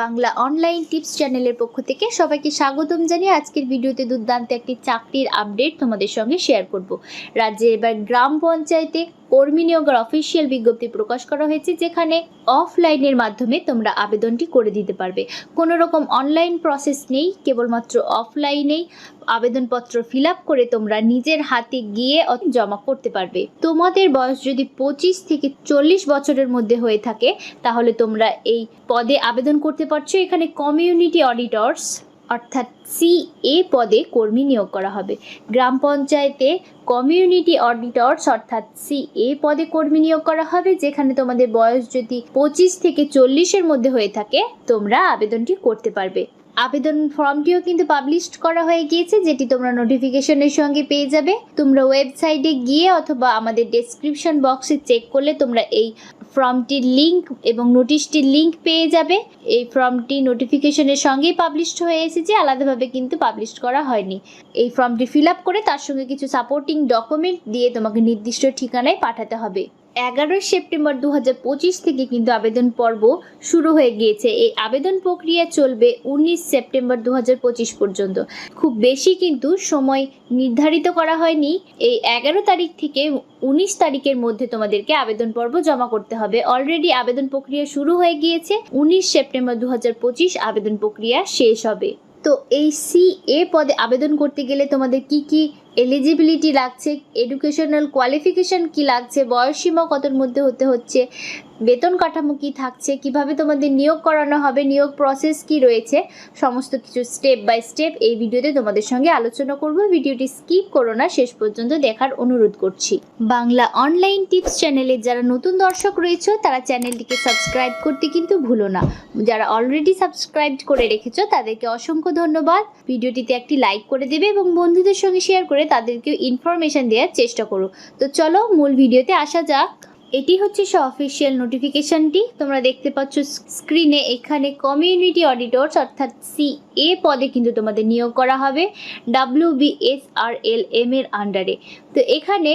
Bangla online tips চ্যানেলের পক্ষ থেকে সবাইকে স্বাগতম জানিয়ে আজকের ভিডিওতে দুর্দান্ত একটি চাকরির আপডেট তোমাদের সঙ্গে শেয়ার করব। রাজ্যে এবার গ্রাম পঞ্চায়েতে কর্মী নিয়োগের অফিসিয়াল বিজ্ঞপ্তি প্রকাশ করা হয়েছে, যেখানে অফলাইনের মাধ্যমে তোমরা আবেদনটি করে দিতে পারবে। কোনো রকম অনলাইন প্রসেস নেই, কেবলমাত্র অফলাইনেই আবেদনপত্র ফিল করে তোমরা নিজের হাতে গিয়ে জমা করতে পারবে। তোমাদের বয়স যদি পঁচিশ থেকে চল্লিশ বছরের মধ্যে হয়ে থাকে, তাহলে তোমরা এই পদে আবেদন করতে পারছ। এখানে কমিউনিটি অডিটর্স অর্থাৎ সি এ পদে কর্মী নিয়োগ করা হবে। গ্রাম পঞ্চায়েতে কমিউনিটি অডিটর্স অর্থাৎ সি এ পদে কর্মী নিয়োগ করা হবে, যেখানে তোমাদের বয়স যদি পঁচিশ থেকে চল্লিশের মধ্যে হয়ে থাকে, তোমরা আবেদনটি করতে পারবে। আবেদন ফর্মটিও কিন্তু পাবলিশ করা হয়ে গিয়েছে, যেটি তোমরা নোটিফিকেশনের সঙ্গে পেয়ে যাবে। তোমরা ওয়েবসাইটে গিয়ে অথবা আমাদের ডেসক্রিপশন বক্সে চেক করলে তোমরা এই ফর্মটির লিংক এবং নোটিশটির লিংক পেয়ে যাবে। এই ফর্মটি নোটিফিকেশনের সঙ্গেই পাবলিশ হয়ে এসেছে, আলাদাভাবে কিন্তু পাবলিশ করা হয়নি। এই ফর্মটি ফিল আপ করে তার সঙ্গে কিছু সাপোর্টিং ডকুমেন্ট দিয়ে তোমাকে নির্দিষ্ট ঠিকানায় পাঠাতে হবে। এগারোই সেপ্টেম্বর দু থেকে কিন্তু আবেদন পর্ব শুরু হয়ে গিয়েছে। এই আবেদন প্রক্রিয়া চলবে উনিশ সেপ্টেম্বর দু পর্যন্ত। খুব বেশি কিন্তু সময় নির্ধারিত করা হয়নি। এই এগারো তারিখ থেকে উনিশ তারিখের মধ্যে তোমাদেরকে আবেদন পর্ব জমা করতে হবে। অলরেডি আবেদন প্রক্রিয়া শুরু হয়ে গিয়েছে। উনিশ সেপ্টেম্বর দু আবেদন প্রক্রিয়া শেষ হবে। তো এই সি এ পদে আবেদন করতে গেলে তোমাদের কি কি এলিজিবিলিটি লাগছে এডুকেশনাল কোয়ালিফিকেশন কি লাগছে বয়সসীমা কতর মধ্যে হতে হচ্ছে বেতন কাঠামো কি থাকছে, কীভাবে তোমাদের নিয়োগ করানো হবে, নিয়োগ প্রসেস কি রয়েছে, সমস্ত কিছু স্টেপ বাই স্টেপ এই ভিডিওতে তোমাদের সঙ্গে আলোচনা করব। ভিডিওটি স্কিপ করো না, শেষ পর্যন্ত দেখার অনুরোধ করছি। বাংলা অনলাইন টিপস চ্যানেলে যারা নতুন দর্শক রয়েছে, তারা চ্যানেলটিকে সাবস্ক্রাইব করতে কিন্তু ভুলো না। যারা অলরেডি সাবস্ক্রাইব করে রেখেছো, তাদেরকে অসংখ্য ধন্যবাদ। ভিডিওটিতে একটি লাইক করে দেবে এবং বন্ধুদের সঙ্গে শেয়ার করে তাদেরকেও ইনফরমেশন দেওয়ার চেষ্টা করো। তো চলো, মূল ভিডিওতে আসা যাক। এটি হচ্ছে সে অফিসিয়াল নোটিফিকেশনটি তোমরা দেখতে পাচ্ছ স্ক্রিনে এখানে কমিউনিটি অডিটর্স অর্থাৎ সি এ পদে কিন্তু তোমাদের নিয়োগ করা হবে W B S R L M এর আন্ডারে তো এখানে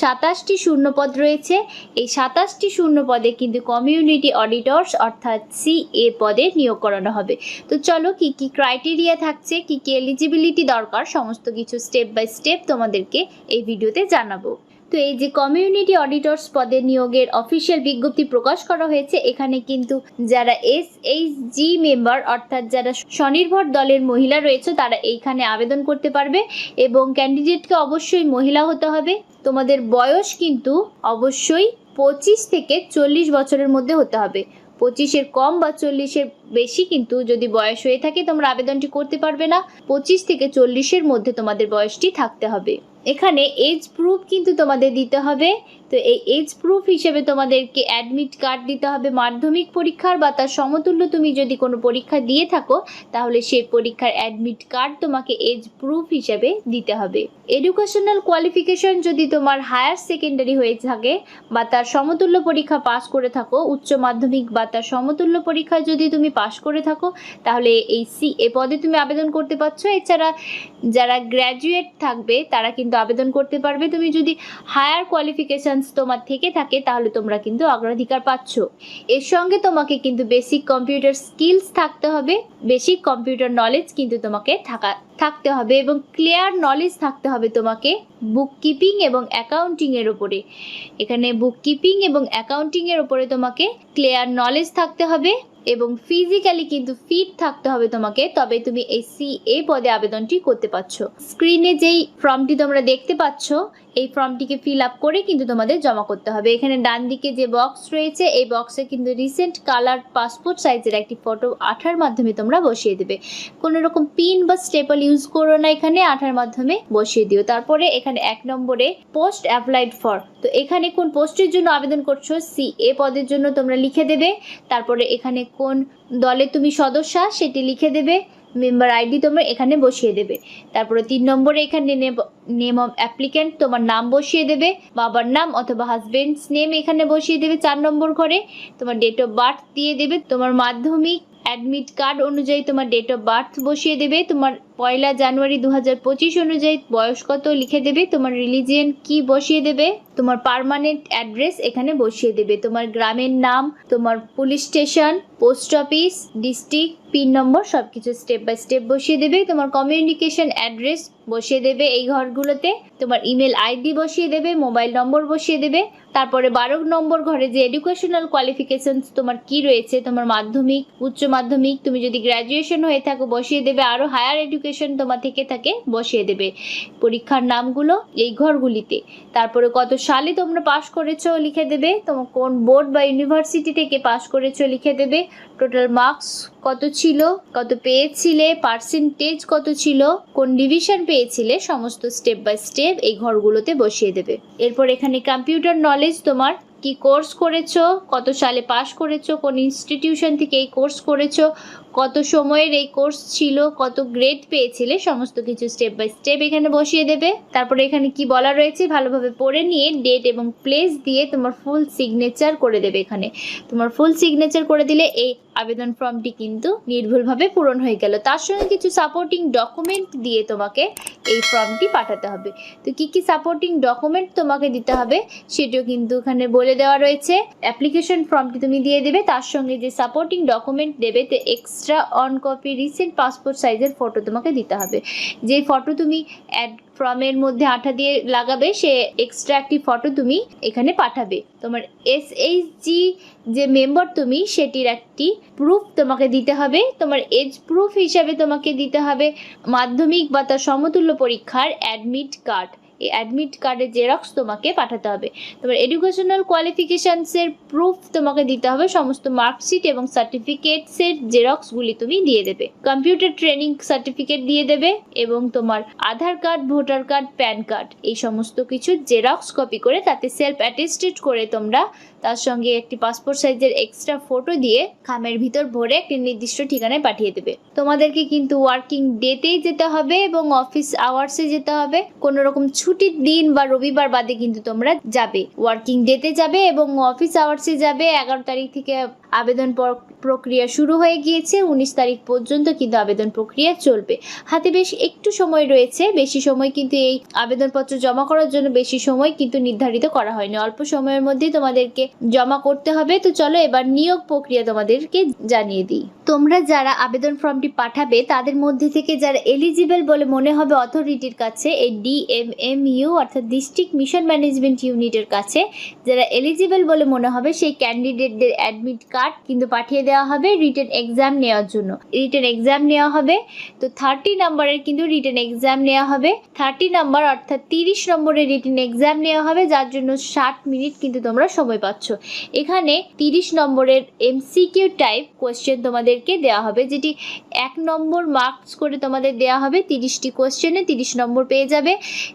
সাতাশটি শূন্যপদ রয়েছে। এই সাতাশটি শূন্য পদে কিন্তু কমিউনিটি অডিটর্স অর্থাৎ সি এ পদে নিয়োগ করানো হবে। তো চলো কি কি ক্রাইটেরিয়া থাকছে, কি কি এলিজিবিলিটি দরকার, সমস্ত কিছু স্টেপ বাই স্টেপ তোমাদেরকে এই ভিডিওতে জানাব। তো এই যে কমিউনিটি অডিটর্স পদে নিয়োগের অফিসিয়াল বিজ্ঞপ্তি প্রকাশ করা হয়েছে, এখানে কিন্তু যারা এস এইচ জি মেম্বার অর্থাৎ যারা স্বনির্ভর দলের মহিলা রয়েছে, তারা এইখানে আবেদন করতে পারবে এবং ক্যান্ডিডেটকে অবশ্যই মহিলা হতে হবে। তোমাদের বয়স কিন্তু অবশ্যই পঁচিশ থেকে চল্লিশ বছরের মধ্যে হতে হবে। পঁচিশের কম বা চল্লিশের বেশি কিন্তু যদি বয়স হয়ে থাকে, তোমরা আবেদনটি করতে পারবে না। পঁচিশ থেকে চল্লিশের মধ্যে তোমাদের বয়সটি থাকতে হবে। এখানে এজ প্রুফ কিন্তু তোমাদের দিতে হবে। তো এই এজ প্রুফ হিসেবে তোমাদেরকে অ্যাডমিট কার্ড দিতে হবে মাধ্যমিক পরীক্ষার বা তার সমতুল্য তুমি যদি কোনো পরীক্ষা দিয়ে থাকো, তাহলে সেই পরীক্ষার অ্যাডমিট কার্ড তোমাকে এজ প্রুফ হিসেবে দিতে হবে। এডুকেশনাল কোয়ালিফিকেশন যদি তোমার হায়ার সেকেন্ডারি হয়ে থাকে বা তার সমতুল্য পরীক্ষা পাস করে থাকো, উচ্চ মাধ্যমিক বা তার সমতুল্য পরীক্ষা যদি তুমি পাস করে থাকো, তাহলে এই সি এ পদে তুমি আবেদন করতে পারছ। এছাড়া যারা গ্র্যাজুয়েট থাকবে, তারা কিন্তু আবেদন করতে পারবে। তুমি যদি হায়ার কোয়ালিফিকেশনস তোমার থেকে থাকে, তাহলে তোমরা কিন্তু অগ্রাধিকার পাচ্ছ। এর সঙ্গে তোমাকে কিন্তু বেসিক কম্পিউটার স্কিলস থাকতে হবে বেসিক কম্পিউটার নলেজ কিন্তু তোমাকে থাকা, থাকতে হবে এবং ক্লিয়ার নলেজ থাকতে হবে তোমাকে বুক কিপিং এবং অ্যাকাউন্টিংয়ের উপরে। এখানে বুক কিপিং এবং অ্যাকাউন্টিংয়ের উপরে তোমাকে ক্লিয়ার নলেজ থাকতে হবে এবং ফিজিক্যালি কিন্তু ফিট থাকতে হবে তোমাকে, তবে তুমি এই সি এ পদে আবেদনটি করতে পারছ। স্ক্রিনে যেই ফর্মটি তোমরা দেখতে পাচ্ছ, এই ফর্মটিকে ফিল আপ করে কিন্তু তোমাদের জমা করতে হবে। এখানে ডান দিকে যে বক্স রয়েছে, এই বক্সে কিন্তু রিসেন্ট কালার পাসপোর্ট সাইজের একটি ফটো আঠার মাধ্যমে তোমরা বসিয়ে দেবে। কোনো রকম পিন বা স্টেপল ইউজ করো না এখানে, আঠার মাধ্যমে বসিয়ে দিও। তারপরে এখানে এক নম্বরে পোস্ট অ্যাপ্লাইড ফর তো এখানে কোন পোস্টের জন্য আবেদন করছ? সি এ পদের জন্য তোমরা লিখে দেবে। তারপরে এখানে কোন দলে তুমি সদস্যা, সেটি লিখে দেবে। মেম্বার আইডি তোমরা এখানে বসিয়ে দেবে। তারপরে তিন নম্বরে এখানে নেম অফ অ্যাপ্লিক্যান্ট তোমার নাম বসিয়ে দেবে, বাবার নাম অথবা হাজবেন্ডস নেম এখানে বসিয়ে দেবে চার নম্বর ঘরে। তোমার ডেট অফ বার্থ দিয়ে দেবে, তোমার মাধ্যমিক অ্যাডমিট কার্ড অনুযায়ী তোমার ডেট অফ বার্থ বসিয়ে দেবে, তোমার পয়লা জানুয়ারি দু হাজার পঁচিশ অনুযায়ী বয়স কত লিখে দেবে, তোমার রিলিজিয়ান কি বসিয়ে দেবে। তোমার পার্মানেন্ট অ্যাড্রেস এখানে বসিয়ে দেবে। তোমার গ্রামের নাম, তোমার police station post office district pin number সব কিছু স্টেপ বাই স্টেপ বসিয়ে দেবে। তোমার কমিউনিকেশন অ্যাড্রেস বসিয়ে দেবে এই ঘরগুলোতে। তোমার ইমেল আইডি বসিয়ে দেবে মোবাইল নম্বর বসিয়ে দেবে। তারপরে বারো নম্বর ঘরে যে এডুকেশনাল কোয়ালিফিকেশনস তোমার কি রয়েছে, তোমার মাধ্যমিক, উচ্চ মাধ্যমিক, তুমি যদি গ্র্যাজুয়েশন হয়ে থাকো বসিয়ে দেবে। আরও হায়ার এডুকেশন তোমার থেকে থাকে বসিয়ে দেবে। পরীক্ষার নামগুলো এই ঘরগুলিতে। তারপরে কত সালে তোমরা পাশ করেছ লিখে দেবে। তোমার কোন বোর্ড বা ইউনিভার্সিটি থেকে পাশ করেছ লিখে দেবে। টোটাল মার্কস কত ছিল, কত পেয়েছিলে, পার্সেন্টেজ কত ছিল, কোন ডিভিশন পেয়েছিলে, সমস্ত স্টেপ বাই স্টেপ এই ঘরগুলোতে বসিয়ে দেবে। এরপর এখানে কম্পিউটার নলেজ তোমার কি কোর্স করেছ? কত সালে পাশ করেছ? কোন ইনস্টিটিউশন থেকে এই কোর্স করেছ? কত সময়ের এই কোর্স ছিল? কত গ্রেড পেয়েছিলে? সমস্ত কিছু স্টেপ বাই স্টেপ এখানে বসিয়ে দেবে। তারপরে এখানে কি বলা রয়েছে? ভালোভাবে পড়ে নিয়ে ডেট এবং প্লেস দিয়ে তোমার ফুল সিগনেচার করে দেবে এখানে। তোমার ফুল সিগনেচার করে দিলে এই আবেদন ফর্মটি কিন্তু নির্ভুলভাবে পূরণ হয়ে গেল। তার সঙ্গে কিছু সাপোর্টিং ডকুমেন্ট দিয়ে তোমাকে এই ফর্মটি পাঠাতে হবে। তো কি কি সাপোর্টিং ডকুমেন্ট তোমাকে দিতে হবে? সেটিও কিন্তু এখানে বলে দেওয়া রয়েছে। অ্যাপ্লিকেশন ফর্মটি তুমি দিয়ে দেবে, তার সঙ্গে যে সাপোর্টিং ডকুমেন্ট দেবে, তো extra one copy recent passport সাইজের ফটো তোমাকে দিতে হবে। যে ফটো তুমি অ্যাড ফর্মের মধ্যে আঠা দিয়ে লাগাবে, সে এক্সট্রা একটি ফটো তুমি এখানে পাঠাবে। তোমার এস জি যে মেম্বার তুমি, সেটির একটি প্রুফ তোমাকে দিতে হবে। তোমার এজ প্রুফ হিসাবে তোমাকে দিতে হবে মাধ্যমিক বা তার সমতুল্য পরীক্ষার অ্যাডমিট কার্ড এই অ্যাডমিট কার্ডের জেরক্স তোমাকে পাঠাতে হবে। তোমার এডুকেশনাল কোয়ালিফিকেশানসের প্রুফ তোমাকে দিতে হবে, সমস্ত মার্কশিট এবং সার্টিফিকেটসের জেরক্সগুলি তুমি দিয়ে দেবে। কম্পিউটার ট্রেনিং সার্টিফিকেট দিয়ে দেবে এবং তোমার Aadhaar card voter card PAN card এই সমস্ত কিছু জেরক্স কপি করে তাতে সেলফ অ্যাটেস্টেড করে তোমরা তার সঙ্গে একটি পাসপোর্ট সাইজের এক্সট্রা ফটো দিয়ে খামের ভিতর ভরে একটি নির্দিষ্ট ঠিকানায় পাঠিয়ে দেবে। তোমাদেরকে কিন্তু ওয়ার্কিং ডেতেই যেতে হবে এবং অফিস আওয়ার্সে যেতে হবে। কোনো রকম ছুটির দিন বা রবিবার বাদে কিন্তু তোমরা যাবে। ওয়ার্কিং ডেতে যাবে এবং অফিস আওয়ার্সে যাবে এগারো তারিখ থেকে আবেদন পর- প্রক্রিয়া শুরু হয়ে গিয়েছে। উনিশ তারিখ পর্যন্ত কিন্তু আবেদন প্রক্রিয়া চলবে। হাতে বেশ একটু সময় রয়েছে। বেশি সময় কিন্তু এই আবেদনপত্র জমা করার জন্য বেশি সময় কিন্তু নির্ধারিত করা হয়নি। অল্প সময়ের মধ্যেই তোমাদেরকে জমা করতে হবে। তো চলো এবার নিয়োগ প্রক্রিয়া তোমাদেরকে জানিয়ে দিই। তোমরা যারা আবেদন ফর্মটি পাঠাবে, তাদের মধ্যে থেকে যারা এলিজিবল বলে মনে হবে অথরিটির কাছে, এই ডিএমএমইউ অর্থাৎ ডিস্ট্রিক্ট মিশন ম্যানেজমেন্ট ইউনিটের কাছে, যারা এলিজিবল বলে মনে হবে, সেই ক্যান্ডিডেটদের অ্যাডমিট কার্ড কিন্তু পাঠিয়ে দেওয়া হবে রিটেন এক্সাম নেওয়ার জন্য। রিটেন এক্সাম নেওয়া হবে, তো থার্টি নাম্বারের কিন্তু রিটেন এক্সাম নেওয়া হবে। থার্টি নাম্বার অর্থাৎ তিরিশ নম্বরের রিটেন এক্সাম নেওয়া হবে, যার জন্য ষাট মিনিট কিন্তু তোমরা সময় পাচ্ছ। এখানে তিরিশ নম্বরের এমসিকিউ টাইপ কোয়েশ্চেন তোমাদেরকে দেওয়া হবে, যেটি এক নম্বর মার্কস করে তোমাদের দেওয়া হবে, তিরিশটি কোয়েশ্চেনে তিরিশ নম্বর পেয়ে যাবে।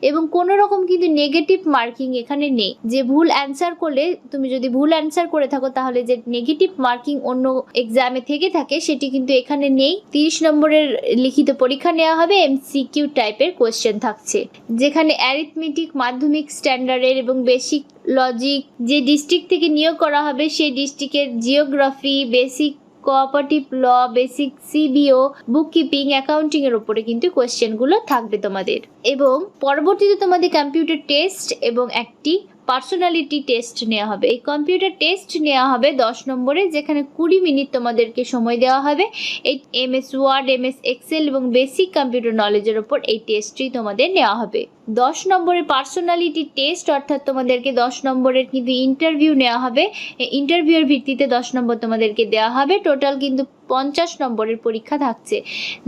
এবং কোনো রকম কিন্তু নেগেটিভ মার্কিং এখানে নেই। যে ভুল অ্যান্সার করলে, তুমি যদি ভুল অ্যান্সার করে থাকো, তাহলে যে নেগেটিভ মার্কিং অন্য এক্সামে থেকে থাকে, সেটি কিন্তু এখানে নেই। তিরিশ নম্বরের লিখিত পরীক্ষা নেওয়া হবে এমসিকিউ টাইপের কোয়েশ্চেন থাকছে। যেখানে অ্যারিথমেটিক মাধ্যমিক স্ট্যান্ডার্ডের এবং বেসিক লজিক যে ডিস্ট্রিক্ট থেকে নিয়োগ করা হবে, সেই ডিস্ট্রিক্টের geography basic cooperative law basic CBO bookkeeping accounting এর উপরে কিন্তু কোয়েশ্চেনগুলো থাকবে তোমাদের। এবং পরবর্তীতে তোমাদের কম্পিউটার টেস্ট এবং একটি পার্সোনালিটি টেস্ট নেওয়া হবে। এই কম্পিউটার টেস্ট নেওয়া হবে দশ নম্বরে, যেখানে কুড়ি মিনিট তোমাদেরকে সময় দেওয়া হবে। এই M S word M S Excel এবং বেসিক কম্পিউটার নলেজের ওপর এই টেস্টটি তোমাদের নেওয়া হবে। দশ নম্বরের পার্সোনালিটি টেস্ট অর্থাৎ তোমাদেরকে দশ নম্বরের কিন্তু ইন্টারভিউ নেওয়া হবে। এই ইন্টারভিউর ভিত্তিতে দশ নম্বর তোমাদেরকে দেওয়া হবে। টোটাল কিন্তু পঞ্চাশ নম্বরের পরীক্ষা থাকছে।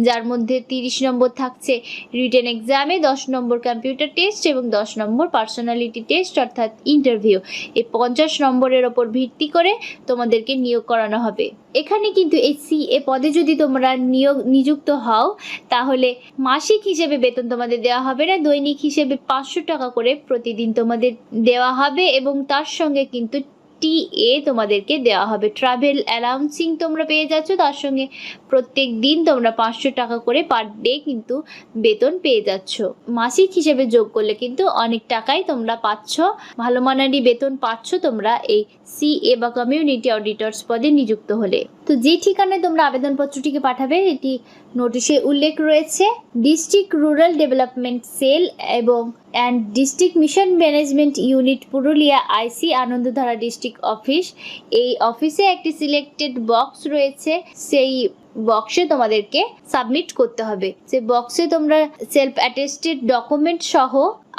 যার মধ্যে তিরিশ নম্বর থাকছে রিটেন এক্সামে দশ নম্বর কম্পিউটার টেস্ট এবং দশ নম্বর পার্সোনালিটি টেস্ট অর্থাৎ ইন্টারভিউ এই পঞ্চাশ নম্বরের ওপর ভিত্তি করে তোমাদেরকে নিয়োগ করানো হবে। এখানে কিন্তু এই সি এ পদে যদি তোমরা নিয়োগ নিযুক্ত হও, তাহলে মাসিক হিসেবে বেতন তোমাদের দেওয়া হবে না, দৈনিক হিসেবে পাঁচশো টাকা করে প্রতিদিন তোমাদের দেওয়া হবে এবং তার সঙ্গে কিন্তু টি এ তোমাদেরকে দেওয়া হবে। ট্রাভেল অ্যালাউন্সিং তোমরা পেয়ে যাচ্ছ, তার সঙ্গে প্রত্যেক দিন তোমরা পাঁচশো টাকা করে পার ডে কিন্তু বেতন পেয়ে যাচ্ছ। মাসিক হিসেবে যোগ করলে কিন্তু অনেক টাকাই তোমরা পাচ্ছ। ভালো মানারি বেতন পাচ্ছ তোমরা এই সি এ বা কমিউনিটি অডিটর্স পদে নিযুক্ত হলে। তো যে ঠিকানায় তোমরা আবেদনপত্রটিকে পাঠাবে, এটি নোটিশে উল্লেখ রয়েছে। ডিস্ট্রিক্ট রুরাল ডেভেলপমেন্ট সেল এবং and district mission management unit Purulia IC Anandadhara district office এই অফিসে একটি সিলেক্টেড বক্স রয়েছে। সেই বক্সে তোমাদেরকে সাবমিট করতে হবে। সে বক্সে তোমরা সেলফ অ্যাটেস্টেড ডকুমেন্ট সহ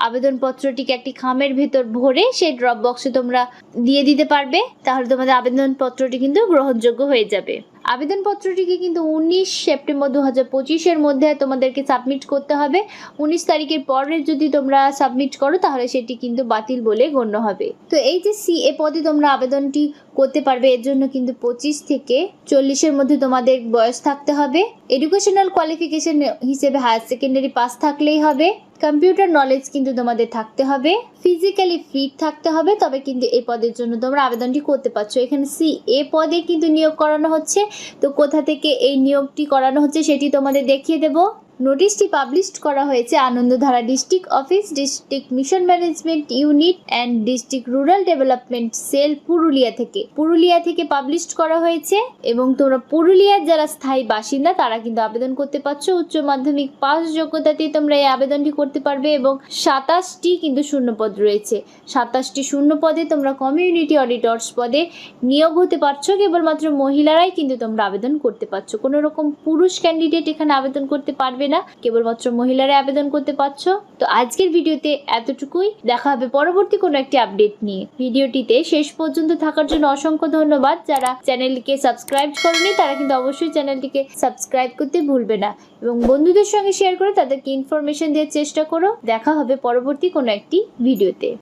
আবেদনপত্রটিকে একটি খামের ভেতর ভরে সেই ড্রপ বক্সে তোমরা দিয়ে দিতে পারবে। তাহলে তোমাদের আবেদনপত্রটি কিন্তু গ্রহণযোগ্য হয়ে যাবে। আবেদনপত্রটিকে কিন্তু উনিশ সেপ্টেম্বর দু হাজার পঁচিশের মধ্যে তোমাদেরকে সাবমিট করতে হবে। উনিশ তারিখের পরে যদি তোমরা সাবমিট করো, তাহলে সেটি কিন্তু বাতিল বলে গণ্য হবে। তো এই যে সি, এ পদে তোমরা আবেদনটি করতে পারবে, এর জন্য কিন্তু পঁচিশ থেকে চল্লিশের মধ্যে তোমাদের বয়স থাকতে হবে। এডুকেশনাল কোয়ালিফিকেশন হিসেবে হায়ার সেকেন্ডারি পাস থাকলেই হবে। কম্পিউটার নলেজ কিন্তু তোমাদের থাকতে হবে। ফিজিক্যালি ফিট থাকতে হবে, তবে কিন্তু এই পদের জন্য তোমরা আবেদনটি করতে পারছ। এখানে সি, এ পদে কিন্তু নিয়োগ করানো হচ্ছে। তো কোথা থেকে এই নিয়োগটি করানো হচ্ছে সেটি তোমাদের দেখিয়ে দেব। নোটিশটি পাবলিশ করা হয়েছে Anandadhara district office, district mission management unit and district rural development cell Purulia থেকে। পুরুলিয়া থেকে পাবলিশ করা হয়েছে এবং তোমরা পুরুলিয়ার যারা স্থায়ী বাসিন্দা, তারা কিন্তু আবেদন করতে পারছ। উচ্চ মাধ্যমিক পাস যোগ্যতাতেই তোমরা এই আবেদনটি করতে পারবে এবং সাতাশটি কিন্তু শূন্যপদ রয়েছে। সাতাশটি শূন্য পদে তোমরা কমিউনিটি অডিটর্স পদে নিয়োগ হতে পারছ। কেবলমাত্র মহিলারাই কিন্তু তোমরা আবেদন করতে পারছ। কোনো রকম পুরুষ ক্যান্ডিডেট এখানে আবেদন করতে পারবে না। কেবলমাত্র মহিলারা আবেদন করতে পারছ। তো আজকের ভিডিওতে এতটুকুই। দেখা হবে পরবর্তী কোনো একটি আপডেট নিয়ে। ভিডিওটিতে শেষ পর্যন্ত থাকার জন্য অসংখ্য ধন্যবাদ। যারা চ্যানেলটিকে সাবস্ক্রাইব করেনি, তারা কিন্তু অবশ্যই চ্যানেলটিকে সাবস্ক্রাইব করতে ভুলবে না। এবং বন্ধুদের সঙ্গে শেয়ার করে তাদেরকে ইনফরমেশন দেওয়ার চেষ্টা করো। দেখা হবে পরবর্তী কোনো একটি ভিডিওতে।